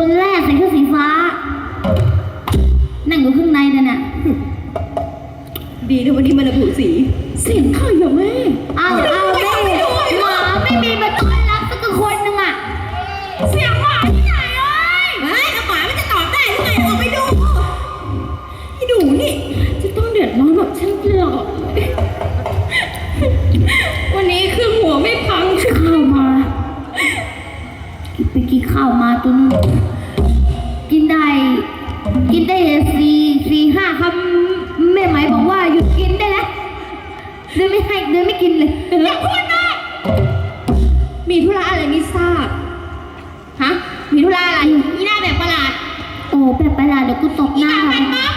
คนแรกใส่เสื้อสีฟ้า นั่งอยู่ข้างในนั่นน่ะ ดีนะวันนี้มันระบุสี เสียงใครอะแม่ สี่ห้าคำแม่ไหมายบอกว่าหยุดกินได้แล้วเดินไม่ให้เดินไม่กินเลยอย่าพูดนะมีธุระอะไรไม่ทราบฮะมีธุระอะไรมีหน้าแบบประหลาดโอ้แบบประหลาดเดี๋ยวกูตบหอีน้าหน้าแบบปั๊บ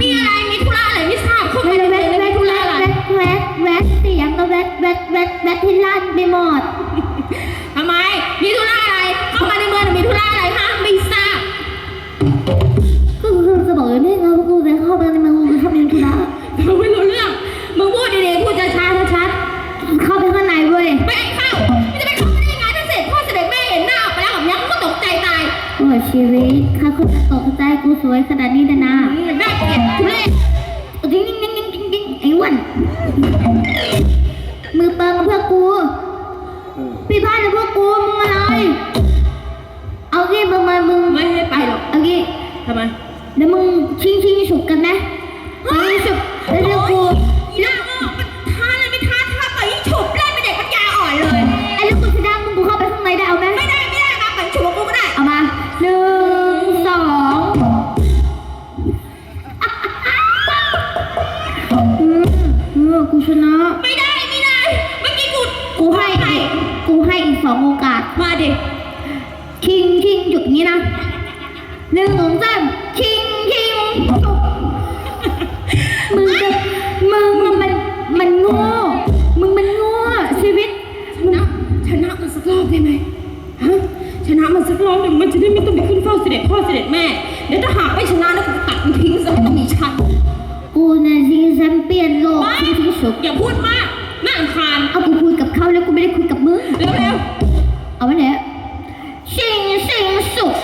มีอะไรมีธุระอะไรไม่ทราบเข้าแวมาดในแวเมืองดเลยแวมีดธุแวระอะไรดแวดแวดเสียงก็แวดแวดแวดแวดที่ลั่นไปหมดทำไมมีธุระ สวยขนาดนี้นะนะอืมน่าเกลียดทุเรศจริงจริงจริงจริงจริงจริงไอ้อ้วันมือเปิงกับเพื่อนกู พี่พลาด ชนะชนะมันสักรอบได้ไหมฮะชนะมันสักรอบหนึ่งมันจะได้ไม่ต้องไปขึ้นเฝ้าเสด็จพ่อเสด็จแม่เดี๋ยวถ้าหากไม่ชนะนะกูจะตัดมันทิ้งซะไม่ต้องมีฉันกูเนี่ยชิงแชมเปี้ยนโลกไม่ชิงชิงฉุกอย่าพูดมากน่ารำคาญเอากูคุยกับเขาแล้วกูไม่ได้คุยกับมึงเร็วเอาไว้เนี่ยชิงชิงฉุก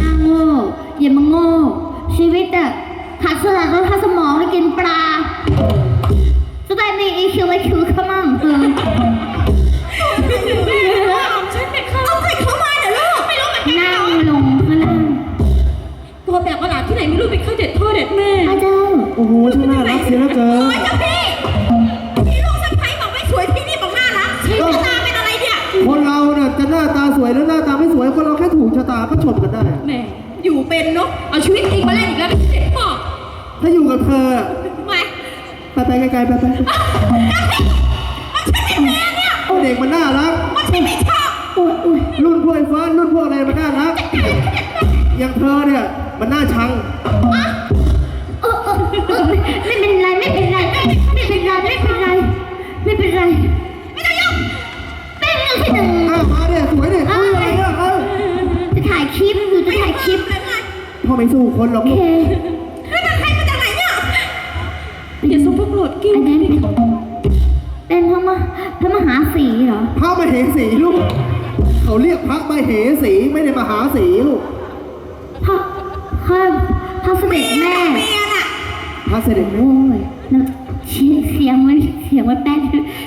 น่าโง่อย่ามาโง่ชีวิตอะขาดสลัดแล้วขาดสมองให้กินปลา เป็นเนาะเอาชีวิตจริงมาเล่นอีกแล้วไม่เสร็จพ่อถ้าอยู่กับเธอทำไมไปไปไกลๆไปไปมันใช่ไม่แพ้เนี่ยเด็กมันน่ารักมันใช่ไม่ชอบโอ้ยโอ้ยรุ่นพวกไอ้ฟ้ารุ่นพวกอะไรมันน่ารักอย่างเธอเนี่ยมันน่าชัง อไม่สู้คนหรอกโอลูกเคแล้วมันใครมาจากไหนเนี่ยอย่าสมพกโกรธกิ้งอันนั้นเป็นเป็นพระมหาพระมหาสีเหรอ พระมเหสีลูก เขาเรียกพระมเหสีไม่ได้มหาสีลูก พระพระพระเสด็จแม่ เมียน่ะพระเสด็จแม่โอ้ยแล้วเสียงเสียงมันเสียงมันแป๊ด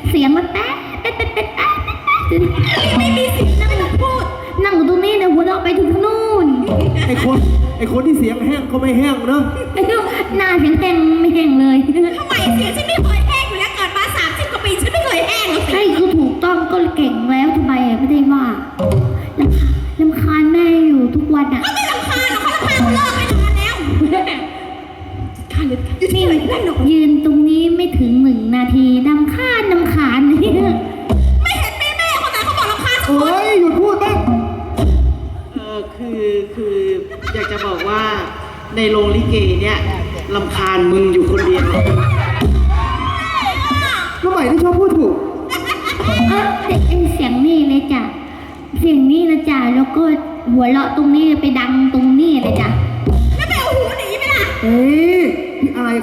เสียงมันแป๊ดแป๊ดแป๊ดแป๊ดแป๊ดแป๊ดไม่มีสิทธิ์นะไม่ต้องพูด นั่งอยู่ตรงนี้นะหัวเราะไปถึงนู่น ไอ้คน ไอ้คนที่เสียงแห้งก็ไม่แห้งเนอะไอ้ดูหน้าเสียงแห้งไม่แห้งเลยทำไมเสียงฉันไม่เคยแห้งอยู่แล้วเกิดมาสามสิบกว่าปีฉันไม่เคยแห้งหรอกสิใช่คือถูกต้องก็เก่งแล้วทำไมอะไม่ได้ว่าลำคาลำคาญแม่อยู่ทุกวันอะก็ไม่รำคาญหรอกเขารำคาญเขาเลิกไปนานแล้วข้าเลยอยู่ที่ไหนนั่นหรอกยืนตรงนี้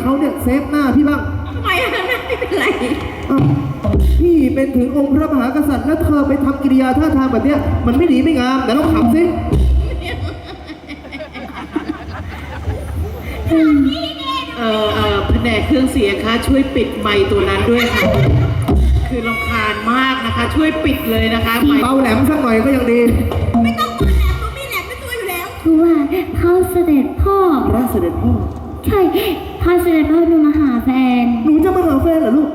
เอ้ยพี่อายเขาเนี่ยเซฟหน้าพี่บ้างทำไมอะไม่เป็นไร อ้าวพี่เป็นถึงองค์พระมหากษัตริย์แล้วเธอไปทำกิริยาท่าทางแบบเนี้ยมันไม่ดีไม่งามแต่เราขำสิเออเออแผนกเครื่องเสียงคะช่วยปิดไมค์ตัวนั้นด้วยค่ะ คือรำคาญมากนะคะ ช่วยปิดเลยนะคะไมค์เบาแหลมสักหน่อยก็ยังดีไม่ต้องเปิดแหลมหนูมีแหลมไม่ตัวอยู่แล้ว คือว่าเขาเสด็จพ่อ พระเสด็จพ่อ ใช่ พาเสด็จพ่อหนูมาหาแฟน หนูจะมาหาแฟนเหรอลูก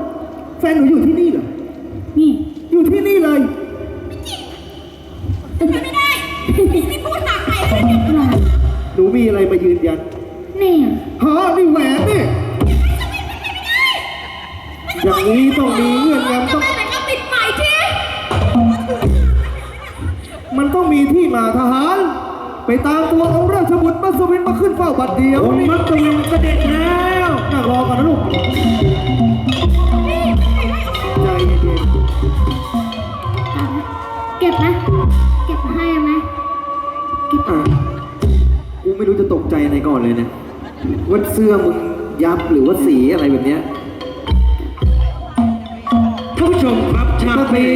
แฟนหนูอยู่ที่นี่เหรอ นี่อยู่ที่นี่เลย ไม่ได้นี่พูดหนักไปเลยเนี่ยหล่ะหนูมีอะไรมายืนยันนี่ฮะนี่แหวนนี่อย่างนี้ต้องมีเงื่อนงำต้อง ทำไมไหนก็ปิดใหม่ทีมันต้องมีที่มาทหาร ไปตามตัวองค์ราชบุตรมัสวินมาขึ้นเฝ้าบัดเดียวองค์มัสวินเสด็จแล้วนั่งรอก่อนนะลูกใจเย็นเก็บนะเก็บให้ไหมเก็บๆอะกูไม่รู้จะตกใจอะไรก่อนเลยเนะว่าเสื้อมึงยับหรือว่าสีอะไรแบบเนี้ยท่านผู้ชมครับฉากนี้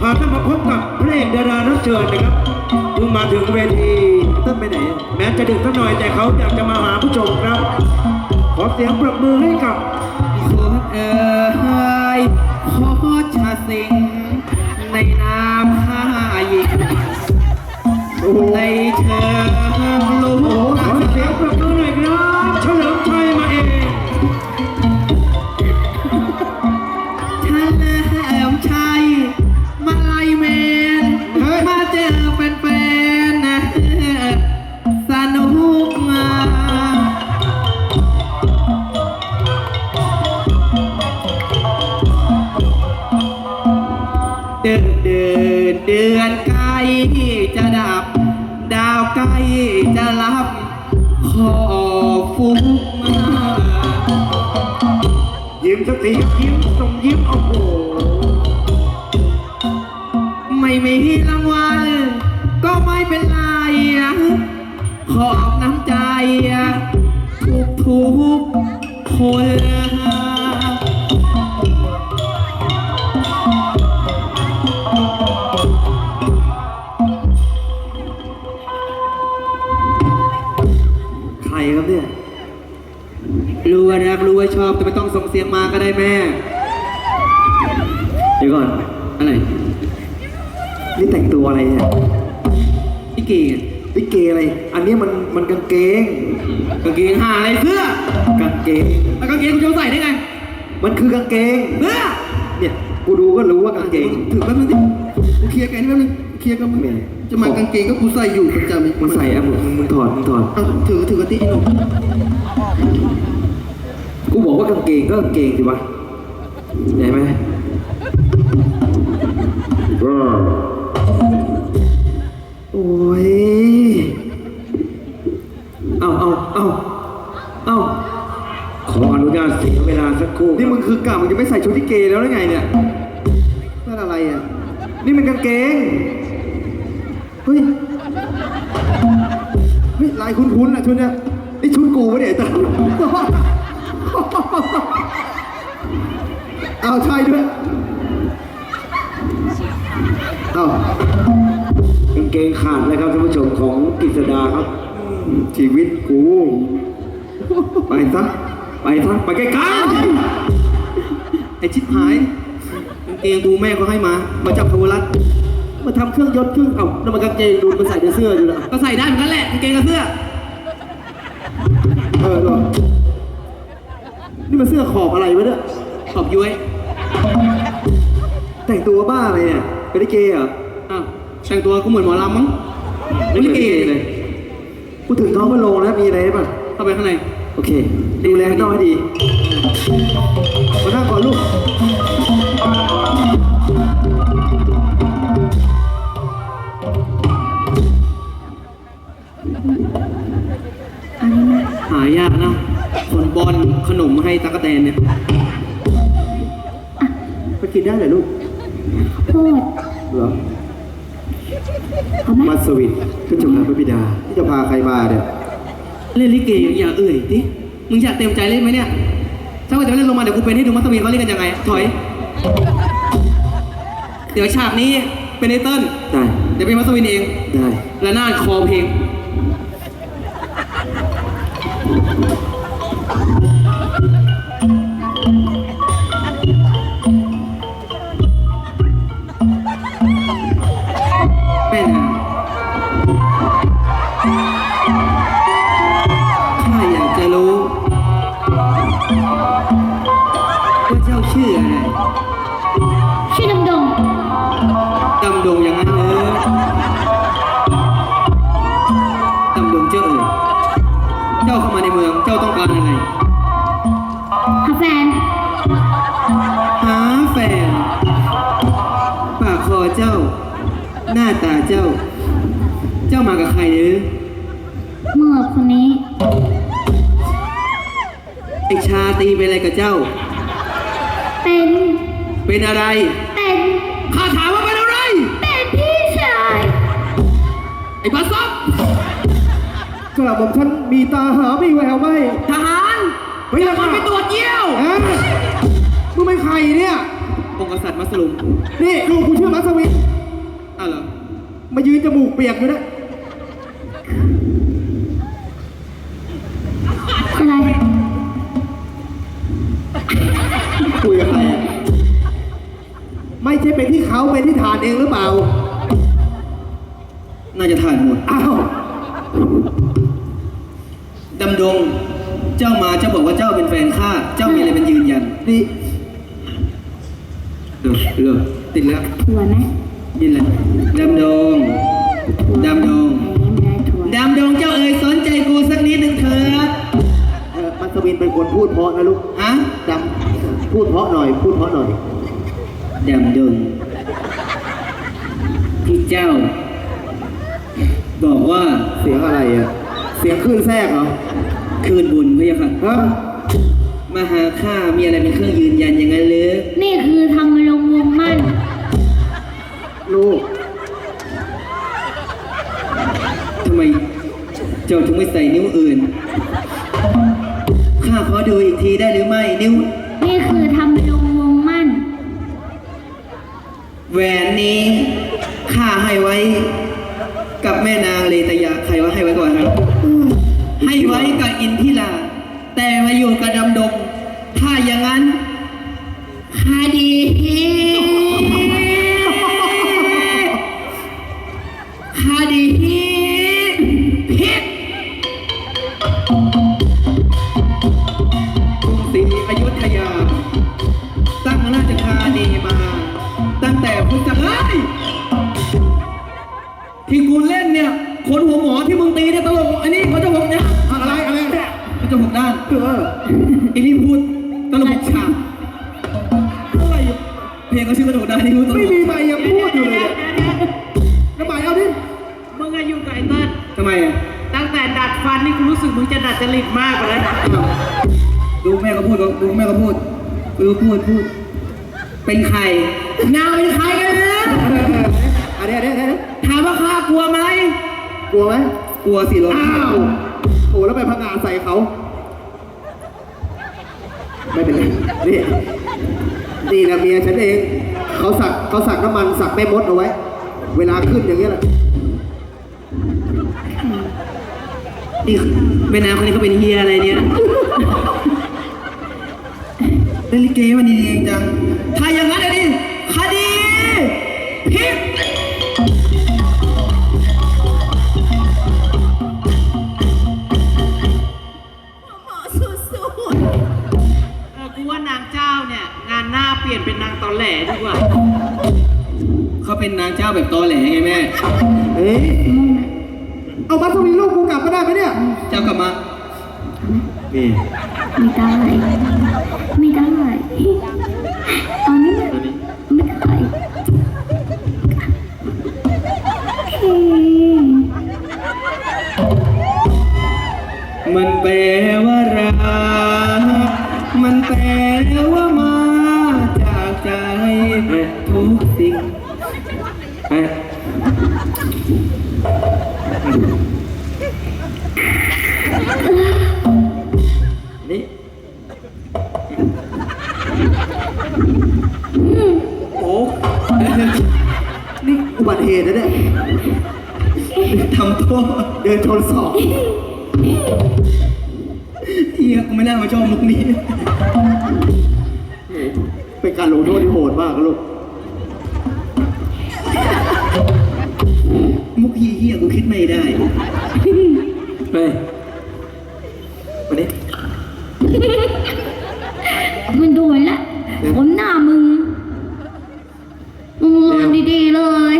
พาท่านมาพบกับพระเอกดารารับเชิญนะครับ เพิ่งมาถึงเวทีเต้นไปไหนอะแม้จะดึกสักหน่อยแต่เขาอยากจะมาหาผู้ชมครับ ขอเสียงปรบมือให้กับคุณเอ๋ยขอชาสิงในนามข้าหญิงในเชิง ยิ้มสักทีครับยิ้มส่งยิ้มโอ้โห ไม่มีรางวัลก็ไม่เป็นไร ขอบน้ำใจ ทุกทุกคน รักรู้ว่าชอบแต่ไม่ต้องส่งเสียงมาก็ได้แม่ เดี๋ยวก่อน อะไร นี่แต่งตัวอะไรเนี่ยลิเกลิเกอะไร อันนี้มันมันกางเกง กางเกงหาอะไรเสื้อกางเกงแล้วกางเกงคุณจะใส่ได้ไง มันคือกางเกงเสื้อเนี่ยกูดูก็รู้ว่ากางเกงถือแป๊บนึงดิกูเคลียร์กันแป๊บนึงเคลียร์กับมึงไม่จะมากางเกงก็กูใส่อยู่ประจำมึงใส่อะมึงมึงมึงถอดมึงถอดเอาถือถือกระติกไอ้หนุ่ม กูบอกว่ากางเกงก็กางเกงสิวะเห็นไหมโอ้ย เอาเอาเอาเอาขออนุญาตเสียเวลาสักครู่ นี่มึงคือกะมึงจะไม่ใส่ชุดที่เกย์แล้วหรือไงเนี่ยนั่นอะไรอะ นี่มันกางเกง เฮ้ย เฮ้ยลายคุ้นๆอะชุดเนี้ยนี่ชุดกูปะเนี่ยไอ้ตา เอาใช่ด้วยเอากางเกงขาดเลยครับท่านผู้ชมของกฤษดาครับ ชีวิตกู ไปซะไปซะไปไกลๆไอชิบหายกางเกงกูแม่ก็ให้มา มาจับพาวรัตมาทำเครื่องยศเครื่องเอ้าแล้วมันกางเกงดูมันใส่แต่เสื้ออยู่แล้วก็ใส่ได้เหมือนกันแหละกางเกงกับเสื้อ เออเหรอ นี่มันเสื้อขอบอะไรวะเนี่ยขอบย้วยแต่งตัวบ้าอะไรเนี่ยเป็นลิเกเหรออ้าวแต่งตัวก็เหมือนหมอลำมั้งเป็นลิเกเลยพูดถึงท้องพระโรงแล้วมีอะไรป่ะเข้าไปข้างใน โอเค ดูแลข้างนอกให้ดี ตะกแตนเนี่ยไปกินได้เหรอลูกโทษเหรอเอาไหมมัสวินขึ้นชมพระบิดาที่จะพาใครมาเนี่ยเล่นลิเกอย่าเอ่ยดิมึงอยากเต็มใจเล่นไหมเนี่ย ถ้าว่าจะเล่นลงมาเดี๋ยวกูเป็นให้ดูมัสวินเขาเล่นกันยังไง ถอย เดี๋ยวฉากนี้เป็นไอเติ้ลได้เดี๋ยวเป็นมัสวินเอง ได้ และหน้าคอเพลง หน้าตาเจ้า เจ้ามากับใครหรือเมื่อคนนี้ไอชาตีเป็นอะไรกับเจ้า เป็นเป็นอะไร เป็นข้าถามว่าเป็นอะไร เป็นพี่ชายไอ้บัสซับกระผมฉันมีตาหามีแววไหมทหารเฮ้ยมันไปตรวจเยี่ยวฮะมึงเป็นใครเนี่ยองค์กษัตริย์มัสลุมนี่ลูกกูชื่อมัสวินอ้าวเหรอ มายืนจมูกเปียกอยู่นะอะไรคุยกับใครอะไม่ใช่เป็นที่เขาเป็นที่ฐานเองหรือเปล่า น่าจะถ่ายหมดอ้าวดำดง เจ้ามาเจ้าบอกว่าเจ้าเป็นแฟนข้า เจ้ามีอะไรเป็นยืนยัน นี่เลิกเลิกติดแล้วถั่วไห มยินเลยดำดงดำดงไม่ได้ถั่วดำดงเจ้าเอ๋ยสนใจกูสักนิดหนึ่งเถิดเออมัสวินเป็นคนพูดเพราะนะลูกฮะดำพูดเพราะหน่อย พูดเพราะหน่อยดำดงที่เจ้า บอกว่าเสียงอะไรอะ เสียงคลื่นแทรกเหรอคืนบุญพะยะค่ะ ฮะมาหาข้ามีอะไรเป็นเครื่องยืนยันอย่างนั้นเลยนี่คือ กับไอ้เติ้ลทำไมอะตั้งแต่ดัดฟันนี่กูรู้สึกมึงจะดัดจริตมากกว่าแล้วนะดูแม่ก็พูดดูแม่ก็พูดดูพูดพูด เป็นใครนางเป็นใครกันนะเออเอออันนี้อันนี้อันนี้ถามว่าข้ากลัวไหมกลัวไหมกลัวสิรถอ้าวโอ้แล้วไปพังงานใส่เขาไม่เป็นไรนี่นี่แหละเมียฉันเอง เขาสักเขาสักน้ำมันสักแม่มดเอาไว้ เวลาขึ้นอย่างเงี้ยแหละ นี่แม่นางคนนี้เขาเป็นเฮียอะไรเนี่ยเล่นลิเกวันนี้เองจัง ถ้าอย่างนั้นเลยดิคดีพิษเออกูว่านางเจ้าเนี่ย งานหน้าเปลี่ยนเป็นนางตอแหลดีกว่า เขาเป็นนางเจ้าแบบตอแหลไงแม่ เอ๊ะ เอาบัสมีลูกกูกลับมาได้ไหมเนี่ย เจ้ากลับมา นี่ ไม่ได้ไม่ได้ บัติเหตุนะเนี่ยทำโทษเดินชนศอกเฮียกูไม่น่ามาชอบมุกนี้ เป็นการลงโทษที่โหดมากลูก มุกเฮียกูคิดไม่ได้เฮ้ยมานี่มันโดนละผมหน้ามึง มึงเรียนดีๆเลย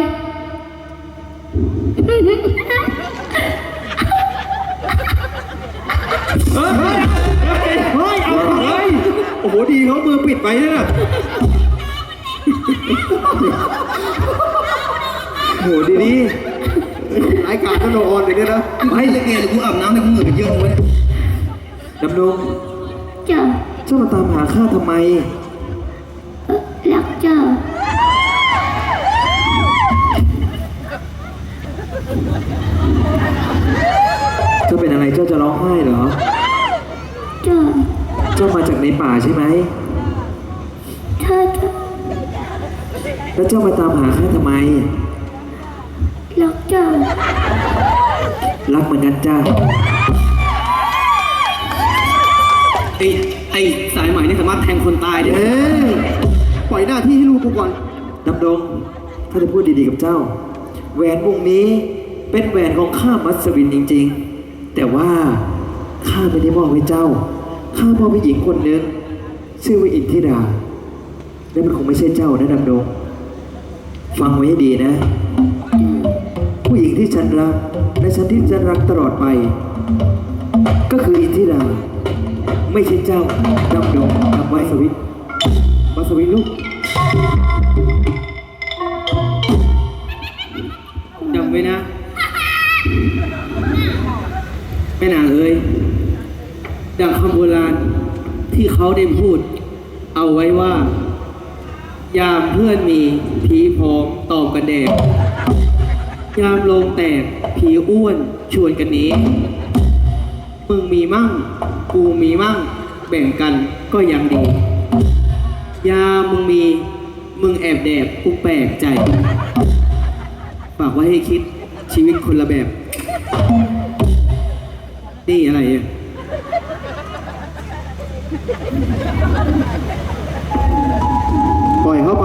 เฮ้ยเฮ้ยเอาเฮ้ยโอ้โหดีเขามือปิดไปนะน่ะโหดีดีรายการก็โดนอย่างเงี้ยนะไม่ละเอียดกูอาบน้ำในกูเหงื่อเป็นเยอะเลยดำดงเจ้าเจ้ามาตามหาข้าทำไม เจ้าเป็นอะไรเจ้าจะร้องไห้เหรอ เจ้าเจ้ามาจากในป่าใช่ไหม ถ้าเจ้าแล้วเจ้ามาตามหาข้าทำไม รักเจ้ารักเหมือนกันจ้าไอ้ไอ้สายใหม่นี่สามารถแทงคนตายได้เอ้ยปล่อยหน้าที่ให้ลูกกูก่อน ดำดงข้าจะพูดดีๆกับเจ้า แหวนวงนี้เป็นแหวนของข้ามัสวินจริง ๆ แต่ว่าข้าไม่ได้มอบให้เจ้า ข้ามอบให้หญิงคนหนึ่งชื่อว่าอินทิราและมันคงไม่ใช่เจ้านะดำดงฟังไว้ให้ดีนะ ผู้หญิงที่ฉันรักและฉันที่ฉันรักตลอดไป ก็คืออินทิรา ไม่ใช่เจ้าดำดงจำไว้สวิตมัสวินลูกจำไว้นะ แม่นางเอ้ยดังคำโบราณที่เขาได้พูด เอาไว้ว่า ยามเพื่อนมีผีพร้อมตอมกันแดกยามโลงแตกผีอ้วนชวนกันหนี้ มึงมีมั่ง กูมีมั่ง แบ่งกันก็ยังดี ยามึงมี มึงแอบแดบกูแปลกใจฝากไว้ให้คิดชีวิตคนละแบบ นี่อะไรอะปล่อยเข้าไป